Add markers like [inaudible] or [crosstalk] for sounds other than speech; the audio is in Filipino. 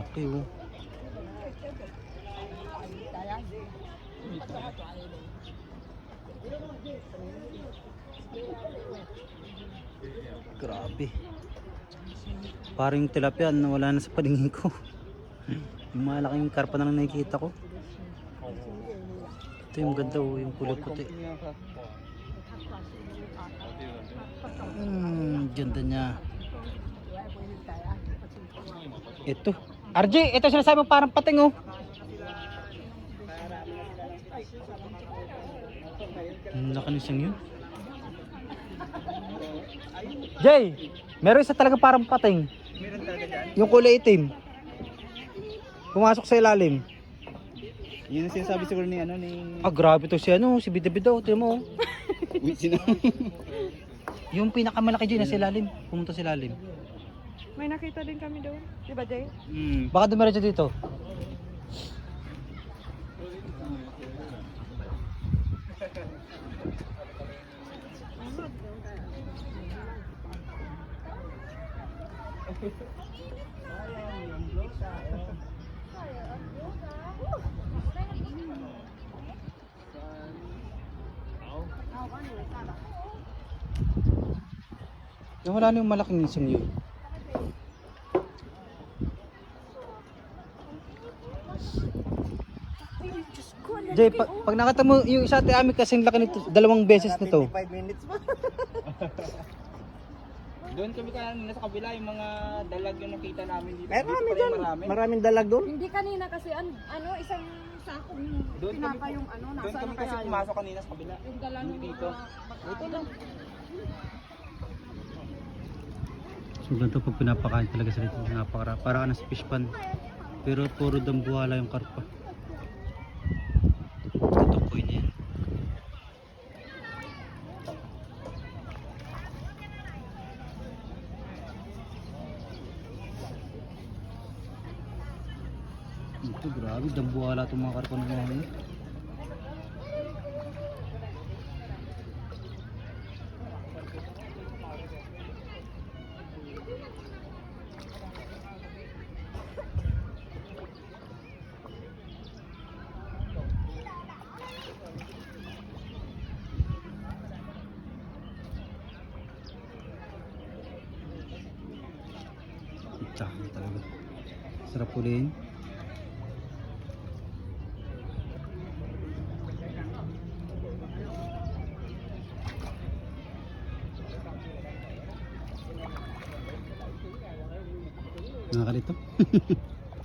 Laki oh. Grabe. Parang yung tilapia na wala na sa paningin ko. [laughs] yung malaking karpa na lang nakikita ko. Ito yung ganda oh, yung kulay puti. Hmm, ganda niya. Ito. RJ, ito sinasabi mo parang pating oh. Ang laki ng siyang yun. Jay, meron isa talaga parang pating. Meron talaga dyan. Yung kulay itim. Pumasok sa ilalim. Yun ang sinasabi siguro ni ano ni... Ah, grabe to si ano, si Bida Bida. oh, Tingnan mo. oh. Wait, sino? Yung pinakamalaki dyan na sa ilalim. Pumunta sa ilalim. May nakita din kami doon. Di ba, Jay? Hmm. Baka dumiretso dito. Nawala na yung malaking isang yun. Jay, pag, pag nakita mo yung isa ate Ami kasing laki nito, dalawang beses nito. 25 minutes pa. [laughs] Doon kami kanina sa kabila yung mga dalag yung nakita namin dito. Marami pa rin dyan. Marami. Maraming dalag doon. Hindi kanina kasi an, ano, isang sakong Doon kami, pinapa yung ano, doon nasa kami ano kasi pumasok kanina sa kabila. Yung dala ng Dito. Ito lang. So ganito pag pinapakain talaga sa dito, napakara. Para ka na sa fish pan. Pero puro dambuhala yung karpa. Ito grabe, dambuhala itong mga karpa ng mga yun. Tsaka talaga. Sarap ulihin. Nakakalito. [laughs]